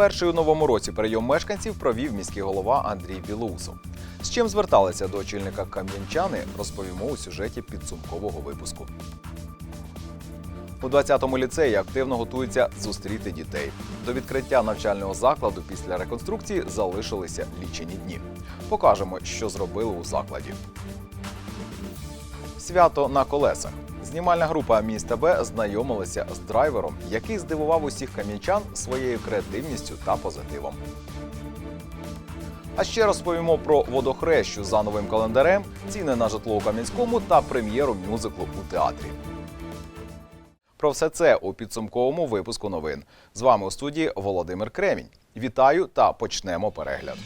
Перший у новому році прийом мешканців провів міський голова Андрій Білоусов. З чим зверталися до очільника кам'янчани, розповімо у сюжеті підсумкового випуску. У 20-му ліцеї активно готуються зустріти дітей. До відкриття навчального закладу після реконструкції залишилися лічені дні. Покажемо, що зробили у закладі. Свято на колесах. Знімальна група міста Б знайомилася з драйвером, який здивував усіх кам'янчан своєю креативністю та позитивом. А ще розповімо про водохрещу за новим календарем, ціни на житло у Кам'янському та прем'єру мюзиклу у театрі. Про все це у підсумковому випуску новин. З вами у студії Володимир Кремінь. Вітаю та почнемо перегляд.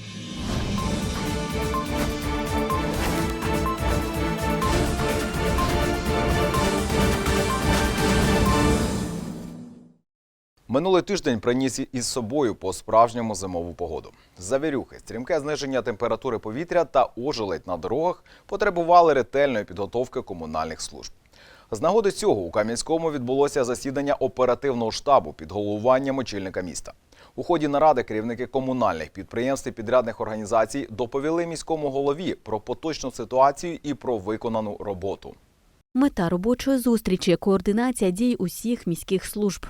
Минулий тиждень приніс із собою по справжньому зимову погоду. Завірюхи, стрімке зниження температури повітря та ожеледь на дорогах потребували ретельної підготовки комунальних служб. З нагоди цього у Кам'янському відбулося засідання оперативного штабу під головуванням очільника міста. У ході наради керівники комунальних підприємств і підрядних організацій доповіли міському голові про поточну ситуацію і про виконану роботу. Мета робочої зустрічі координація дій усіх міських служб.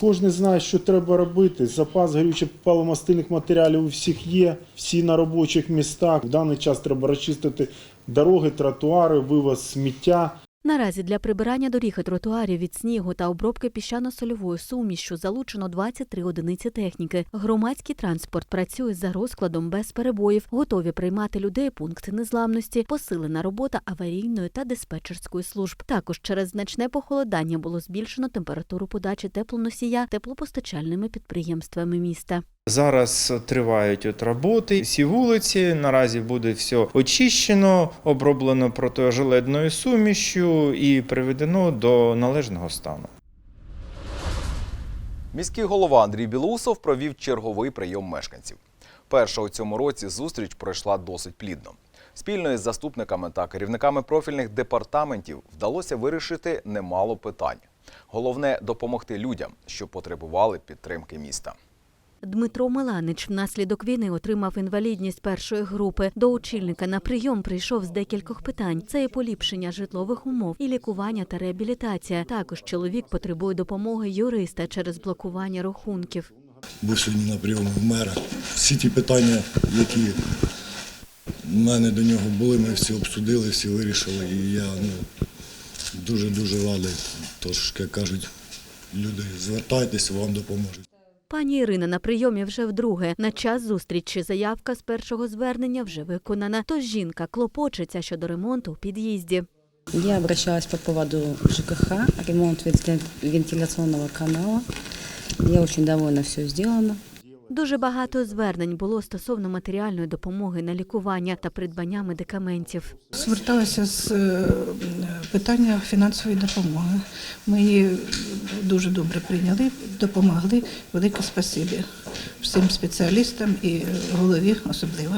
Кожен знає, що треба робити. Запас горючих паломастильних матеріалів у всіх є, всі на робочих містах. В даний час треба розчистити дороги, тротуари, вивоз сміття. Наразі для прибирання доріг і тротуарів від снігу та обробки піщано-сольовою сумішшю залучено 23 одиниці техніки. Громадський транспорт працює за розкладом без перебоїв, готові приймати людей пункти незламності, посилена робота аварійної та диспетчерської служб. Також через значне похолодання було збільшено температуру подачі теплоносія теплопостачальними підприємствами міста. Зараз тривають от роботи. Всі вулиці наразі буде все очищено, оброблено протиожеледною сумішю і приведено до належного стану. Міський голова Андрій Білоусов провів черговий прийом мешканців. Перша у цьому році зустріч пройшла досить плідно. Спільно із заступниками та керівниками профільних департаментів вдалося вирішити немало питань. Головне допомогти людям, що потребували підтримки міста. Дмитро Миланич внаслідок війни отримав інвалідність першої групи. До очільника на прийом прийшов з декількох питань: це і поліпшення житлових умов, і лікування та реабілітація. Також чоловік потребує допомоги юриста через блокування рахунків. був сьогодні на прийомі в мера. Всі ті питання, які в мене до нього були, ми всі обсудили, всі вирішили. І я ну, дуже-дуже радий. Тож, як кажуть, люди, звертайтеся, вам допоможуть. Пані Ірина на прийомі вже вдруге. На час зустрічі заявка з першого звернення вже виконана. Тож жінка клопочеться щодо ремонту у під'їзді. Я обращалась по поводу ЖКХ, ремонт вентиля- вентиляционного канала. Я очень довольна, все сделано. Дуже багато звернень було стосовно матеріальної допомоги на лікування та придбання медикаментів. Зверталася з е, питання фінансової допомоги. Ми її дуже добре прийняли, допомогли. Велике спасибі всім спеціалістам і голові особливо.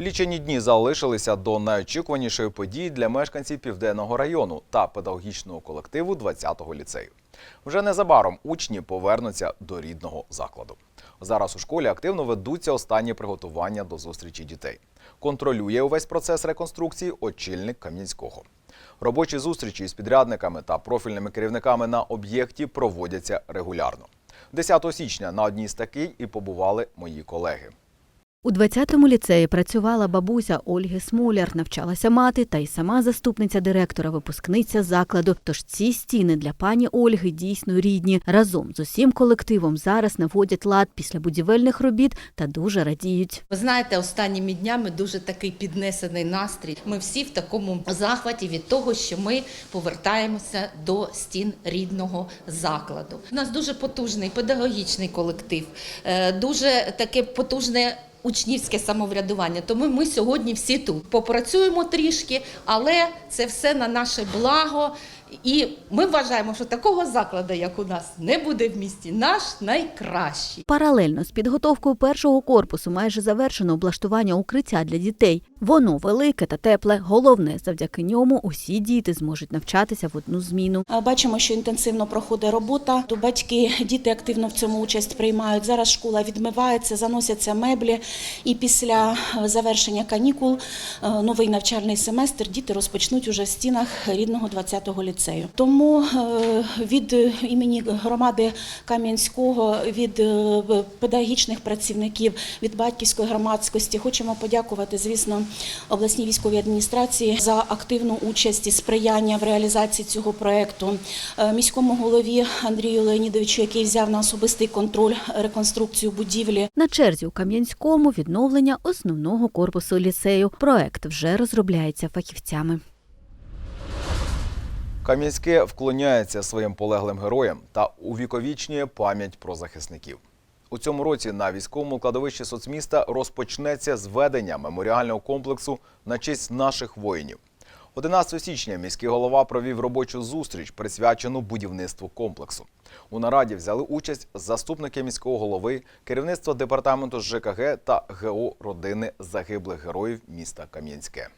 Лічені дні залишилися до найочікуванішої події для мешканців південного району та педагогічного колективу 20-го ліцею. Вже незабаром учні повернуться до рідного закладу. Зараз у школі активно ведуться останні приготування до зустрічі дітей. Контролює увесь процес реконструкції очільник Кам'янського. Робочі зустрічі з підрядниками та профільними керівниками на об'єкті проводяться регулярно. 10 січня на одній з таких і побували мої колеги. У 20-му ліцеї працювала бабуся Ольги Смоляр, навчалася мати та й сама заступниця директора, випускниця закладу. Тож ці стіни для пані Ольги дійсно рідні. Разом з усім колективом зараз наводять лад після будівельних робіт та дуже радіють. Ви знаєте, останніми днями дуже такий піднесений настрій. Ми всі в такому захваті від того, що ми повертаємося до стін рідного закладу. У нас дуже потужний педагогічний колектив, е, дуже таке потужне. Учнівське самоврядування, тому ми сьогодні всі тут попрацюємо трішки, але це все на наше благо. І ми вважаємо, що такого закладу, як у нас, не буде в місті. Наш найкращий. Паралельно з підготовкою першого корпусу майже завершено облаштування укриття для дітей. Воно велике та тепле. Головне, завдяки ньому усі діти зможуть навчатися в одну зміну. Бачимо, що інтенсивно проходить робота. То батьки, діти активно в цьому участь приймають. Зараз школа відмивається, заносяться меблі. І після е, завершення канікул е, новий навчальний семестр діти розпочнуть уже в стінах рідного 20-го ліцею. Тому е, від імені громади Кам'янського, від педагогічних працівників, від батьківської громадськості хочемо подякувати, звісно, обласній військовій адміністрації за активну участь і сприяння в реалізації цього проекту, Е, міському голові Андрію Леонідовичу, який взяв на особистий контроль реконструкцію будівлі. На черзі у Кам'янському відновлення основного корпусу ліцею. Проект вже розробляється фахівцями. Кам'янське вклоняється своїм полеглим героям та увіковічнює пам'ять про захисників. У цьому році на військовому кладовищі соцміста розпочнеться зведення меморіального комплексу на честь наших воїнів. 11 січня міський голова провів робочу зустріч, присвячену будівництву комплексу. У нараді взяли участь заступники міського голови, керівництво департаменту ЖКГ та ГО родини загиблих героїв міста Кам'янське.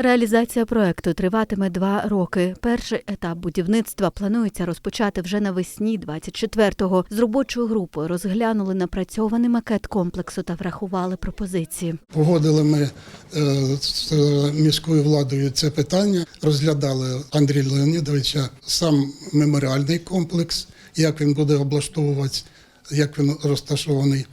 Реалізація проекту триватиме два роки. Перший етап будівництва планується розпочати вже навесні 24-го. З робочою групою розглянули напрацьований макет комплексу та врахували пропозиції. Погодили ми е, з міською владою це питання, розглядали Андрія Леонідовича сам меморіальний комплекс, як він буде облаштовуватися, як він розташований.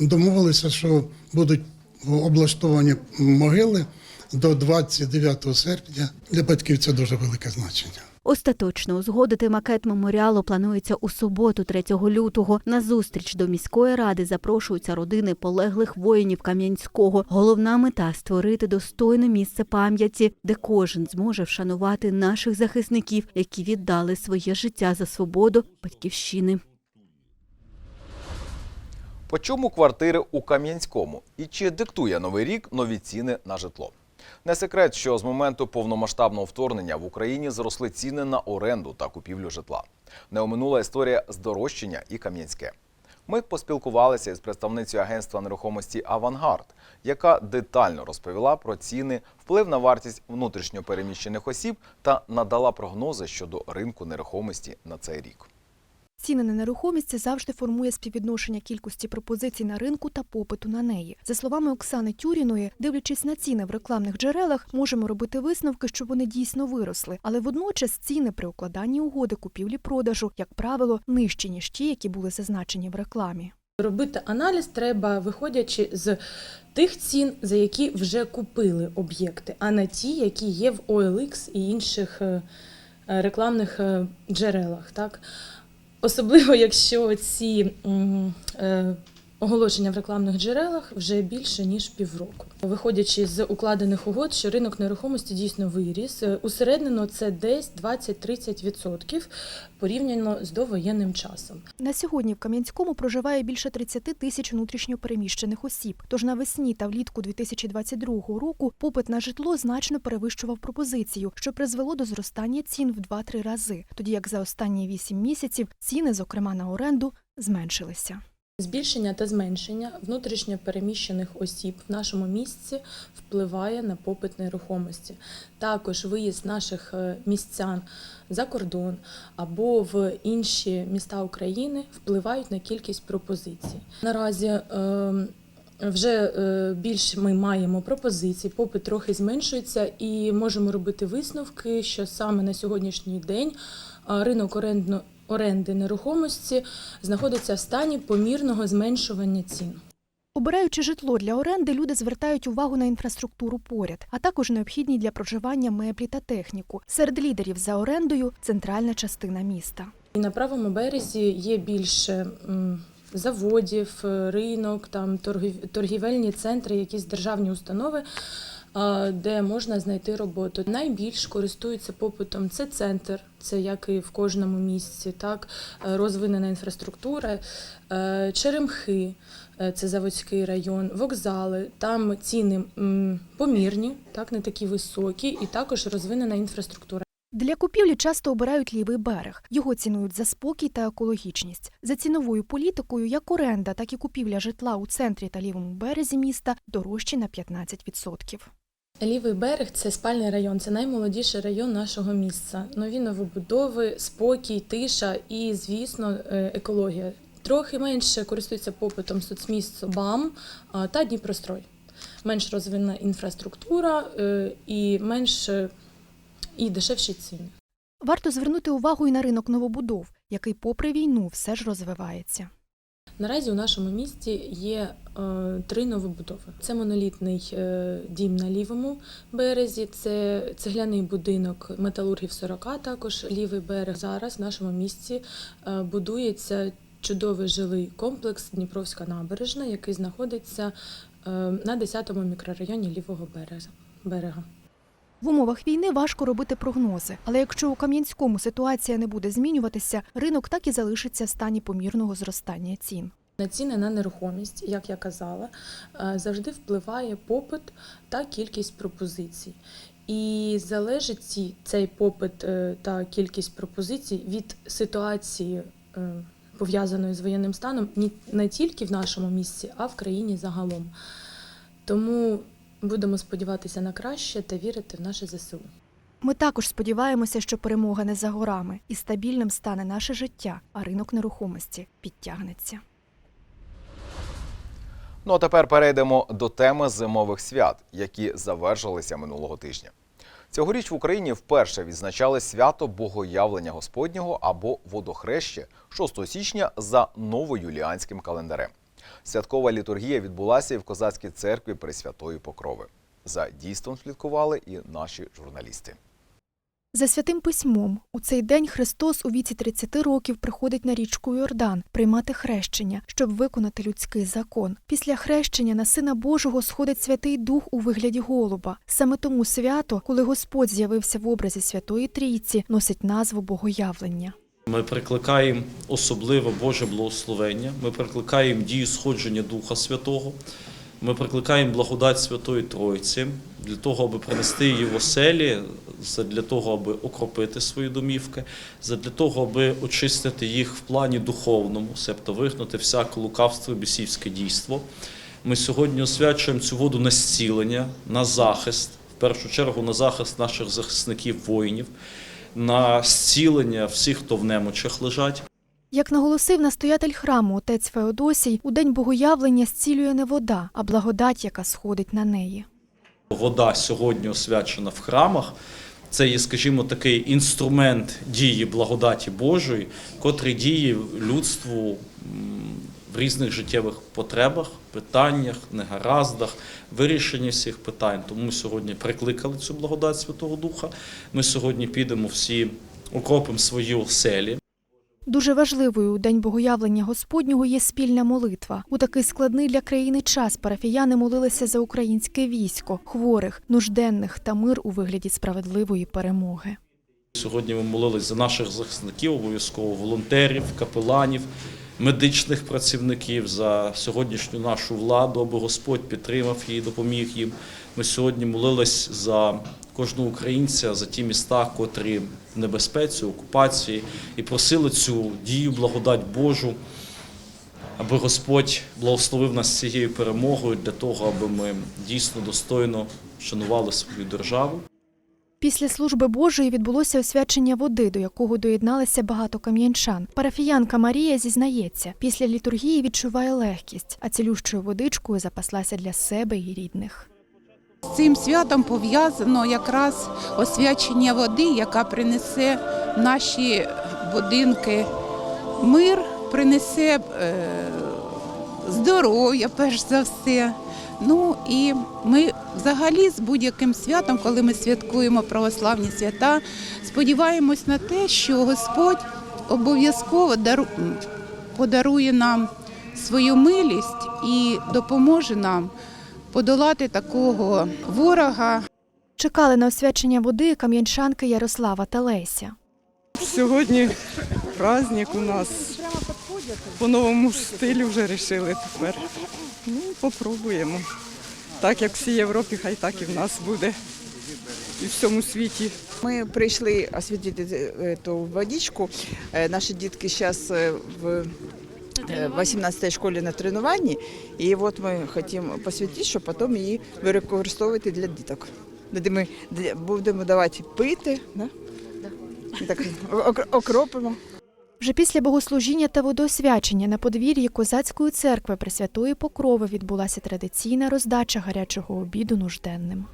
Домовилися, що будуть облаштовані могили до 29 серпня. Для батьків це дуже велике значення. Остаточно узгодити макет меморіалу планується у суботу, 3 лютого. На зустріч до міської ради запрошуються родини полеглих воїнів Кам'янського. Головна мета створити достойне місце пам'яті, де кожен зможе вшанувати наших захисників, які віддали своє життя за свободу батьківщини. По чому квартири у Кам'янському? І чи диктує новий рік нові ціни на житло? Не секрет, що з моменту повномасштабного вторгнення в Україні зросли ціни на оренду та купівлю житла. Не оминула історія здорожчання і Кам'янське. Ми поспілкувалися із представницею агентства нерухомості Авангард, яка детально розповіла про ціни, вплив на вартість внутрішньопереміщених осіб та надала прогнози щодо ринку нерухомості на цей рік. Ціни на нерухомість завжди формує співвідношення кількості пропозицій на ринку та попиту на неї. За словами Оксани Тюріної, дивлячись на ціни в рекламних джерелах, можемо робити висновки, що вони дійсно виросли, але водночас ціни при укладанні угоди купівлі-продажу, як правило, нижчі ніж ті, які були зазначені в рекламі. Робити аналіз треба, виходячи з тих цін, за які вже купили об'єкти, а не ті, які є в OLX і інших е, е, рекламних е, джерелах. Так? Особливо, якщо ці е, оголошення в рекламних джерелах вже більше ніж півроку. Виходячи з укладених угод, що ринок нерухомості дійсно виріс. Е, Усередину це десь 20-30% порівняно з довоєнним часом. На сьогодні в Кам'янському проживає більше 30 тисяч внутрішньопереміщених осіб. Тож навесні та влітку 2022 року попит на житло значно перевищував пропозицію, що призвело до зростання цін в 2-3 рази, тоді як за останні 8 місяців ціни, зокрема на оренду, зменшилися. Збільшення та зменшення внутрішньо переміщених осіб в нашому місці впливає на попит нерухомості. Також виїзд наших е, містян за кордон або в інші міста України впливають на кількість пропозицій. Наразі е, вже е, більш ми маємо пропозицій, попит трохи зменшується, і можемо робити висновки, що саме на сьогоднішній день е, ринок орендно оренди нерухомості знаходиться в стані помірного зменшування цін. Обираючи житло для оренди, люди звертають увагу на інфраструктуру поряд, а також необхідні для проживання меблі та техніку. Серед лідерів за орендою центральна частина міста. І на правому березі є більше заводів, е, ринок, там торгів- торгівельні центри, якісь державні установи. Де можна знайти роботу. Найбільш користуються попитом це центр, це як і в кожному місці, так е, розвинена інфраструктура, е, черемхи, е, це заводський район, вокзали. Там ціни помірні, так не такі високі, і також розвинена інфраструктура. Для купівлі часто обирають лівий берег. Його цінують за спокій та екологічність. За ціновою політикою як оренда, так і купівля житла у центрі та лівому березі міста дорожчі на 15%. Лівий берег це спальний район, це наймолодіший район нашого міста. Нові новобудови, спокій, тиша і, звісно, е, екологія. Трохи менше користується попитом соцміст БАМ та Дніпрострой. Менш розвинена інфраструктура е, і менш е, і дешевші ціни. Варто звернути увагу і на ринок новобудов, який, попри війну, все ж розвивається. Наразі у нашому місті є е, три новобудови. Це монолітний е, дім на лівому березі, це цегляний будинок металургів 40, також лівий берег. Зараз в нашому місті е, будується чудовий жилий комплекс Дніпровська набережна, який знаходиться на 10-му мікрорайоні лівого берега. В умовах війни важко робити прогнози, але якщо у Кам'янському ситуація не буде змінюватися, ринок так і залишиться в стані помірного зростання цін. На ціни на нерухомість, як я казала, е, завжди впливає попит та кількість пропозицій. І залежить ці- цей попит е, та кількість пропозицій від ситуації, е, пов'язаної з воєнним станом, ні- не тільки в нашому місці, а в країні загалом. Тому будемо сподіватися на краще та вірити в наше ЗСУ. Ми також сподіваємося, що перемога не за горами і стабільним стане наше життя, а ринок нерухомості підтягнеться. Ну а тепер перейдемо до теми зимових свят, які завершилися минулого тижня. Цьогоріч в Україні вперше відзначали свято Богоявлення Господнього або водохреще 6 січня за новоюліанським календарем. Святкова літургія відбулася і в козацькій церкві Пресвятої Покрови. За дійством слідкували і наші журналісти. За святим письмом у цей день Христос у віці 30 років приходить на річку Йордан приймати хрещення, щоб виконати людський закон. Після хрещення на сина Божого сходить Святий Дух у вигляді голуба. Саме тому свято, коли Господь з'явився в образі Святої Трійці, носить назву Богоявлення. Ми прикликаємо особливе Боже благословення, ми прикликаємо дію сходження Духа Святого, ми прикликаємо благодать Святої Тройці для того, аби принести її в оселі, для того, аби окропити свої домівки, для того, аби очистити їх в плані духовному, себто вигнати всяке лукавство і бісівське дійство. Ми сьогодні освячуємо цю воду на зцілення, на захист, в першу чергу на захист наших захисників воїнів, на зцілення всіх, хто в немочах лежать. Як наголосив настоятель храму отець Феодосій, у день Богоявлення зцілює не вода, а благодать, яка сходить на неї. Вода сьогодні освячена в храмах. Це є, скажімо, такий інструмент дії благодаті Божої, котрий діє людству в різних життєвих потребах, питаннях, негараздах, вирішенні всіх питань. Тому ми сьогодні прикликали цю благодать Святого Духа. Ми сьогодні підемо всі окропимо свої оселі. Дуже важливою у день Богоявлення Господнього є спільна молитва. У такий складний для країни час парафіяни молилися за українське військо, хворих, нужденних та мир у вигляді справедливої перемоги. Сьогодні ми молились за наших захисників, обов'язково волонтерів, капеланів, медичних працівників, за сьогоднішню нашу владу, аби Господь підтримав її, допоміг їм. Ми сьогодні молились за кожного українця, за ті міста, котрі в небезпеці, окупації, і просили цю дію, благодать Божу, аби Господь благословив нас цією перемогою для того, аби ми дійсно достойно шанували свою державу. Після служби Божої відбулося освячення води, до якого доєдналися багато кам'янчан. Парафіянка Марія зізнається, після літургії відчуває легкість, а цілющою водичкою запаслася для себе і рідних. З цим святом пов'язано якраз освячення води, яка принесе в наші будинки мир, принесе е, здоров'я, перш за все. Ну і ми взагалі з будь-яким святом, коли ми святкуємо православні свята, сподіваємось на те, що Господь обов'язково дару- подарує нам свою милість і допоможе нам подолати такого ворога. Чекали на освячення води кам'янчанки Ярослава та Леся. Сьогодні праздник у нас. По новому стилю вже вирішили тепер. Ну, попробуємо. Так як в всій Європі, хай так і в нас буде. і в всьому світі. Ми прийшли освітити е, ту водичку. Е, Наші дітки зараз в е, 18-й школі на тренуванні, і от ми хочемо посвятити, щоб потім її використовувати для діток. Де ми будемо давати пити, да? І так окропимо. Вже після богослужіння та водосвячення на подвір'ї козацької церкви Пресвятої Покрови відбулася традиційна роздача гарячого обіду нужденним.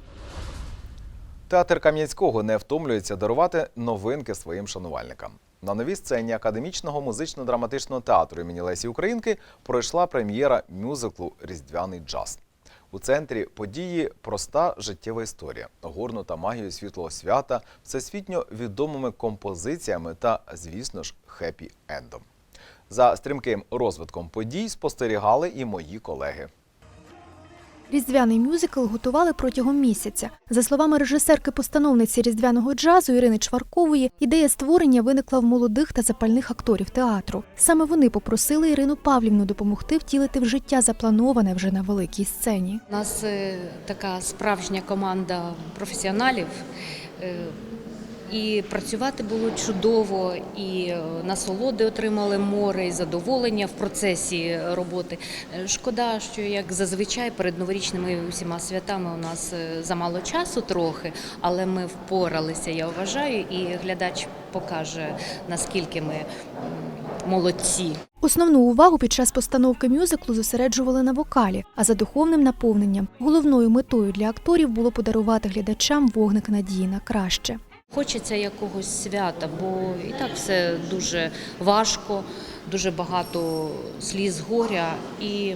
Театр Кам'янського не втомлюється дарувати новинки своїм шанувальникам. На новій сцені академічного музично-драматичного театру імені Лесі Українки пройшла прем'єра мюзиклу Різдвяний джаз. У центрі події проста життєва історія, огорнута магією світлого свята, всесвітньо відомими композиціями та, звісно ж, хеппі-ендом. За стрімким розвитком подій спостерігали і мої колеги. Різдвяний мюзикл готували протягом місяця. За словами режисерки-постановниці різдвяного джазу Ірини Чваркової, ідея створення виникла в молодих та запальних акторів театру. Саме вони попросили Ірину Павлівну допомогти втілити в життя заплановане вже на великій сцені. У нас е, така справжня команда професіоналів. І працювати було чудово, і е, насолоди отримали море, і задоволення в процесі роботи. Е, Шкода, що як зазвичай перед новорічними усіма святами у нас е, замало часу трохи, але ми впоралися, я вважаю, і глядач покаже наскільки ми молодці. Основну увагу під час постановки мюзиклу зосереджували на вокалі, а за духовним наповненням головною метою для акторів було подарувати глядачам вогник надії на краще. Хочеться якогось свята, бо і так все дуже важко, дуже багато сліз горя, і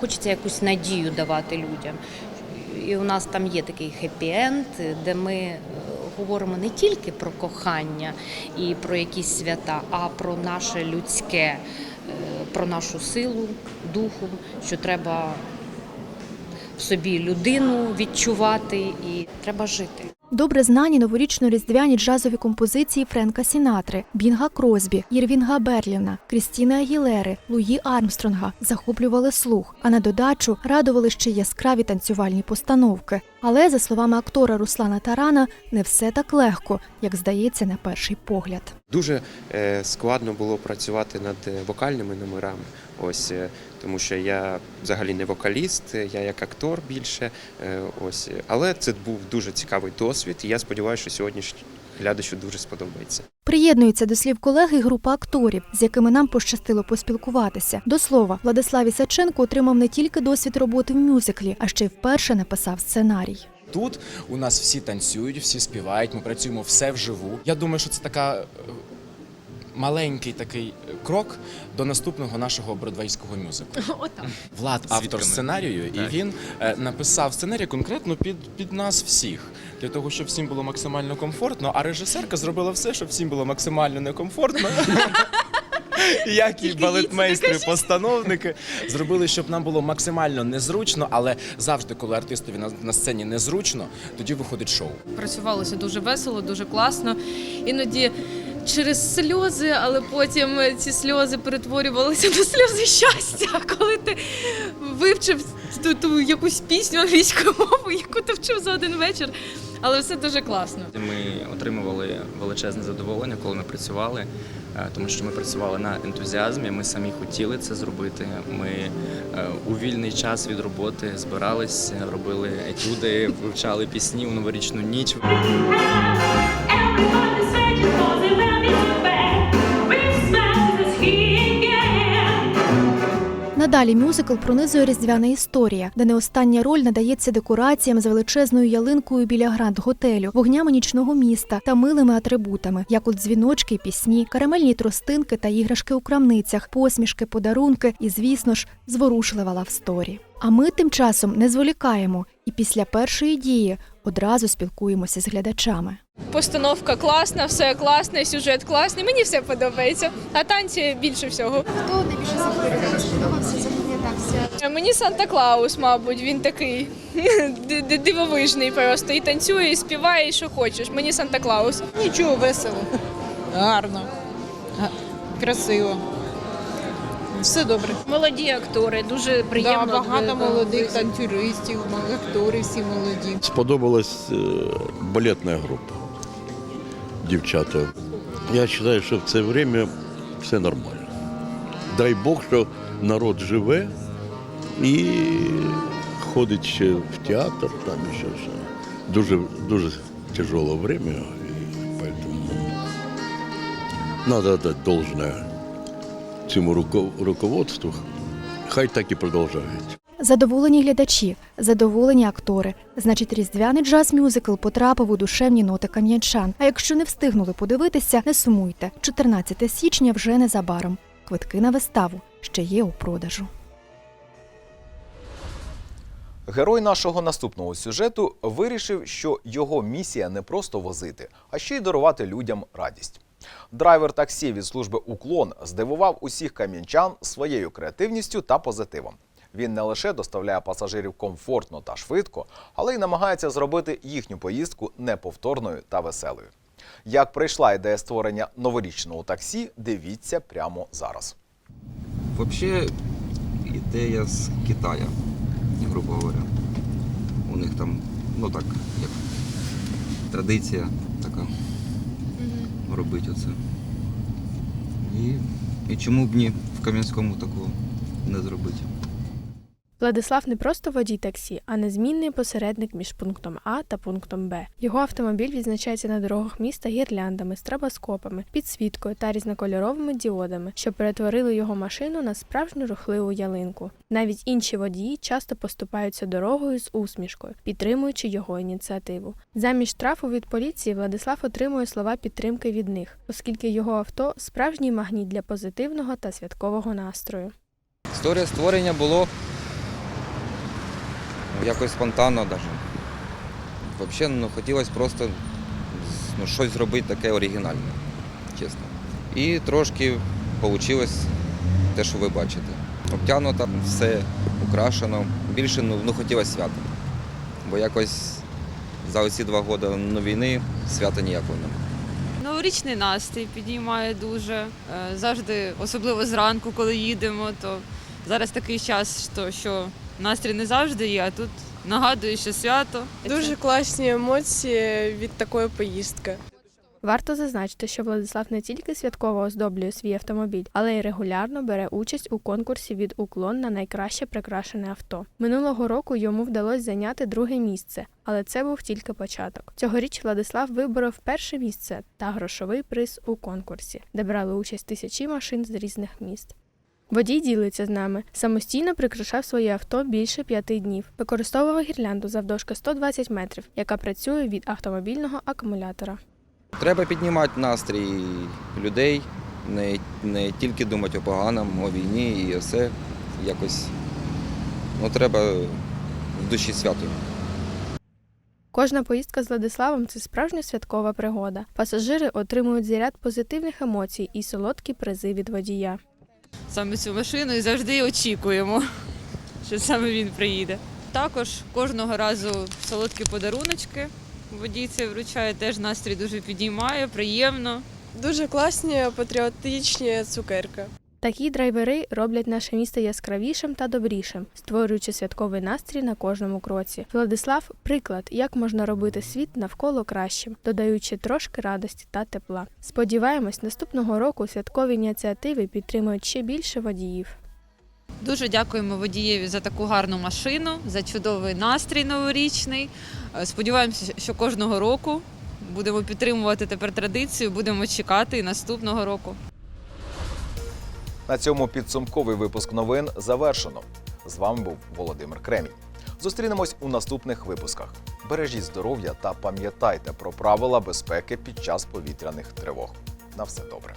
хочеться якусь надію давати людям. І у нас там є такий хеппі-енд, де ми е, говоримо не тільки про кохання і про якісь свята, а про наше людське, е, про нашу силу, духу, що треба в собі людину відчувати і треба жити. Добре знані новорічно-різдвяні джазові композиції Френка Сінатри, Бінга Кросбі, Єрвінга Берліна, Крістіни Агілери, Луї Армстронга захоплювали слух, а на додачу радували ще яскраві танцювальні постановки. Але, за словами актора Руслана Тарана, не все так легко, як здається на перший погляд. Дуже е, складно було працювати над е, вокальними номерами. Ось е, тому, що я взагалі не вокаліст, я як актор більше. е, Ось, але це був дуже цікавий досвід, і я сподіваюся, що сьогодні глядачу дуже сподобається. Приєднується до слів колеги група акторів, з якими нам пощастило поспілкуватися. До слова, Владислав Ісаченко отримав не тільки досвід роботи в мюзиклі, а ще й вперше написав сценарій. Тут у нас всі танцюють, всі співають, ми працюємо все вживу. Я думаю, що це така е, маленький такий крок до наступного нашого бродвейського мюзиклу. Влад автор сценарію, і він е, написав сценарій конкретно під, під нас всіх. Для того, щоб всім було максимально комфортно, а режисерка зробила все, щоб всім було максимально некомфортно. Як і балетмейстри, постановники зробили, щоб нам було максимально незручно, але завжди, коли артистові на, на сцені незручно, тоді виходить шоу. Працювалося дуже весело, дуже класно. Іноді через сльози, але потім ці сльози перетворювалися на сльози щастя, коли ти вивчив ту, ту якусь пісню англійською мовою, яку ти вчив за один вечір. Але все дуже класно. Ми отримували величезне задоволення, коли ми працювали, е, тому що ми працювали на ентузіазмі. Ми самі хотіли це зробити. Ми е, у вільний час від роботи збирались, робили етюди, вивчали пісні у новорічну ніч. Надалі мюзикл пронизує різдвяна історія, де не остання роль надається декораціям з величезною ялинкою біля гранд готелю, вогнями нічного міста та милими атрибутами, як от дзвіночки, пісні, карамельні тростинки та іграшки у крамницях, посмішки, подарунки і, звісно ж, зворушлива лавсторі. А ми тим часом не зволікаємо і після першої дії одразу спілкуємося з глядачами. Постановка класна, все класне, сюжет класний. Мені все подобається. А танці більше всього. Хто найбільше сподобався, запам'ятався? Мені Санта Клаус, мабуть, він такий ди- ди- дивовижний просто. І танцює, і співає, і що хочеш. Мені Санта Клаус. Нічого, весело, гарно, красиво. Все добре. Молоді актори, дуже приємно. Да, багато молодих танцюристів, актори всі молоді. Сподобалась е, балетна група. Дівчата. Я вважаю, що в це время все нормально. Дай Бог, що народ живе і ходить ще в театр, там і ще все. Дуже, дуже тяжелое время, і поэтому надо дать должное цьому руко- руководству. Хай так і продовжують. Задоволені глядачі, задоволені актори. Значить, різдвяний джаз-мюзикл потрапив у душевні ноти кам'янчан. А якщо не встигнули подивитися, не сумуйте. 14 січня вже незабаром. Квитки на виставу ще є у продажу. Герой нашого наступного сюжету вирішив, що його місія не просто возити, а ще й дарувати людям радість. Драйвер таксі від служби Уклон здивував усіх кам'янчан своєю креативністю та позитивом. Він не лише доставляє пасажирів комфортно та швидко, але й намагається зробити їхню поїздку неповторною та веселою. Як прийшла ідея створення новорічного таксі, дивіться прямо зараз. Вообще ідея з Китаю, грубо говоря. У них там, ну так, як традиція така робити оце. І, і чому б ні в Кам'янському такого не зробити? Владислав не просто водій таксі, а незмінний посередник між пунктом А та пунктом Б. Його автомобіль відзначається на дорогах міста гірляндами, стробоскопами, підсвіткою та різнокольоровими діодами, що перетворили його машину на справжню рухливу ялинку. Навіть інші водії часто поступаються дорогою з усмішкою, підтримуючи його ініціативу. Замість штрафу від поліції Владислав отримує слова підтримки від них, оскільки його авто справжній магніт для позитивного та святкового настрою. Історія створення було якось спонтанно навіть. Взагалі, ну, хотілося просто ну, щось зробити таке оригінальне, чесно. І трошки вийшло те, що ви бачите. Обтягнуто, все украшено. Більше ну, ну, хотілося свята. Бо якось за оці два роки ну, війни свята ніякого немає. Новорічний настрій підіймає дуже. Е, Завжди, особливо зранку, коли їдемо, то зараз такий час, що, що настрій не завжди є, а тут нагадує, що свято. Дуже класні емоції від такої поїздки. Варто зазначити, що Владислав не тільки святково оздоблює свій автомобіль, але й регулярно бере участь у конкурсі від уклон на найкраще прикрашене авто. Минулого року йому вдалося зайняти друге місце, але це був тільки початок. Цьогоріч Владислав виборов перше місце та грошовий приз у конкурсі, де брали участь тисячі машин з різних міст. Водій ділиться з нами. Самостійно прикрашав своє авто більше п'яти днів. Використовував гірлянду завдовжки 120 метрів, яка працює від автомобільного акумулятора. Треба піднімати настрій людей, не, не тільки думати о поганому, о війні і все. Якось ну, треба в душі свято. Кожна поїздка з Владиславом це справжня святкова пригода. Пасажири отримують заряд позитивних емоцій і солодкі призи від водія. Саме цю машину і завжди очікуємо, що саме він приїде. Також кожного разу солодкі подаруночки. Водій це вручає, теж настрій дуже підіймає, приємно. Дуже класні патріотичні цукерки. Такі драйвери роблять наше місто яскравішим та добрішим, створюючи святковий настрій на кожному кроці. Владислав приклад, як можна робити світ навколо кращим, додаючи трошки радості та тепла. Сподіваємось, наступного року святкові ініціативи підтримують ще більше водіїв. Дуже дякуємо водієві за таку гарну машину, за чудовий настрій новорічний. Е, Сподіваємося, що кожного року будемо підтримувати тепер традицію, будемо чекати і наступного року. На цьому підсумковий випуск новин завершено. З вами був Володимир Кремінь. Зустрінемось у наступних випусках. Бережіть здоров'я та пам'ятайте про правила безпеки під час повітряних тривог. На все добре.